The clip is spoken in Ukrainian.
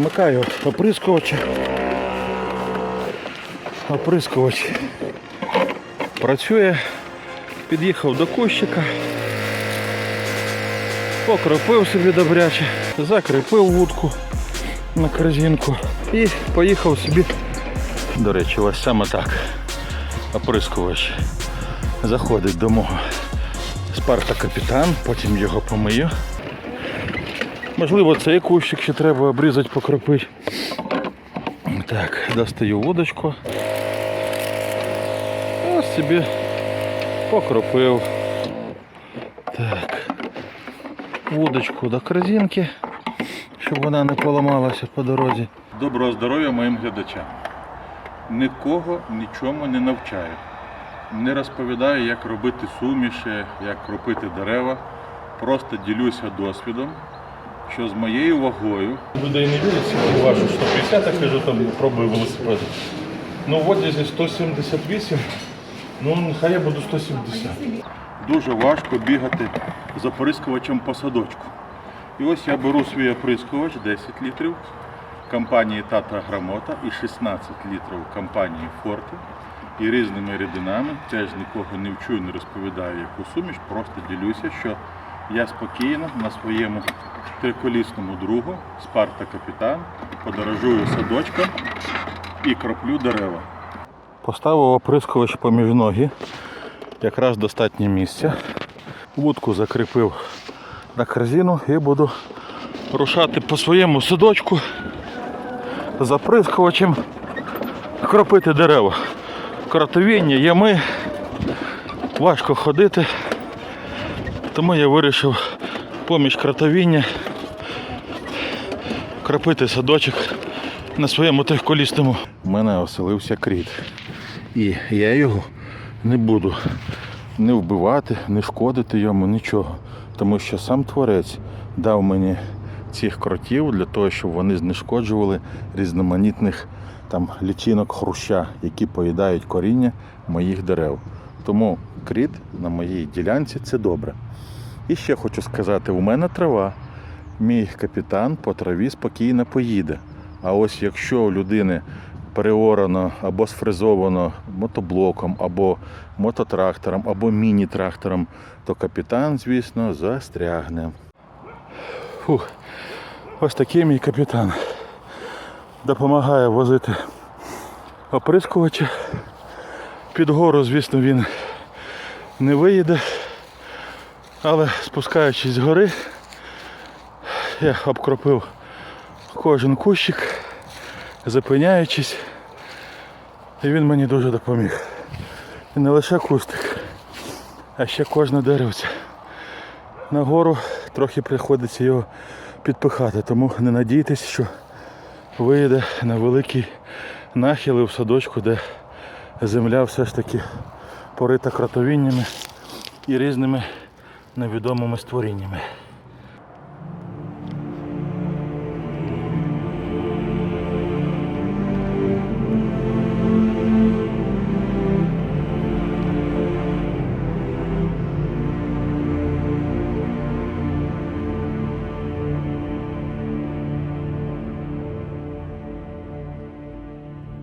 Вмикаю оприскувач. Оприскувач працює. Під'їхав до кущика. Покропив собі добряче, закріпив вудку на корзинку і поїхав собі. До речі, ось саме так. Оприскувач заходить до мого спарта капітан, потім його помию. Можливо, цей кущик ще треба обрізати, покропити. Так, достаю вудочку. Ось собі покропив. Так. Вудочку до корзинки, щоб вона не поламалася по дорозі. Доброго здоров'я моїм глядачам. Нікого нічому не навчаю. Не розповідаю, як робити суміші, як кропити дерева. Просто ділюся досвідом, що з моєю вагою. Людей не вірять, скільки важу 150, я кажу, там пробую велосипед. Ну от десь 178, ну нехай я буду 170. Дуже важко бігати з оприскувачем по садочку. І ось я беру свій оприскувач 10 літрів компанії Тата Грамота і 16 літрів компанії Форте і різними рідинами. Теж нікого не вчу, не розповідаю яку суміш, просто ділюся, що я спокійно на своєму триколісному другу Спарта Капітан подорожую садочком і кроплю дерева. Поставив оприскувач поміж ноги, якраз достатньо місця. Вудку закріпив на корзину і буду рушати по своєму садочку з оприскувачем кропити дерева. Кротовіння, ями, важко ходити, тому я вирішив поміж кротовіння кропити садочок на своєму трьохколісному. У мене оселився кріт. І я його не буду не вбивати, не шкодити йому, нічого. Тому що сам творець дав мені цих кротів для того, щоб вони знешкоджували різноманітних там лічинок хруща, які поїдають коріння моїх дерев. Тому кріт на моїй ділянці це добре. І ще хочу сказати, у мене трава. Мій капітан по траві спокійно поїде. А ось якщо у людини переорано або сфризовано мотоблоком, або мототрактором, або міні-трактором, то капітан, звісно, застрягне. Фух. Ось такий мій капітан. Допомагає возити оприскувачі. Під гору, звісно, він не виїде. Але спускаючись з гори, я обкропив кожен кущик, зупиняючись, і він мені дуже допоміг. І не лише кустик, а ще кожне деревце. Нагору трохи приходиться його підпихати, тому не надійтесь, що виїде на великий нахил і в садочку, де земля все ж таки порита кротовіннями і різними невідомими створіннями.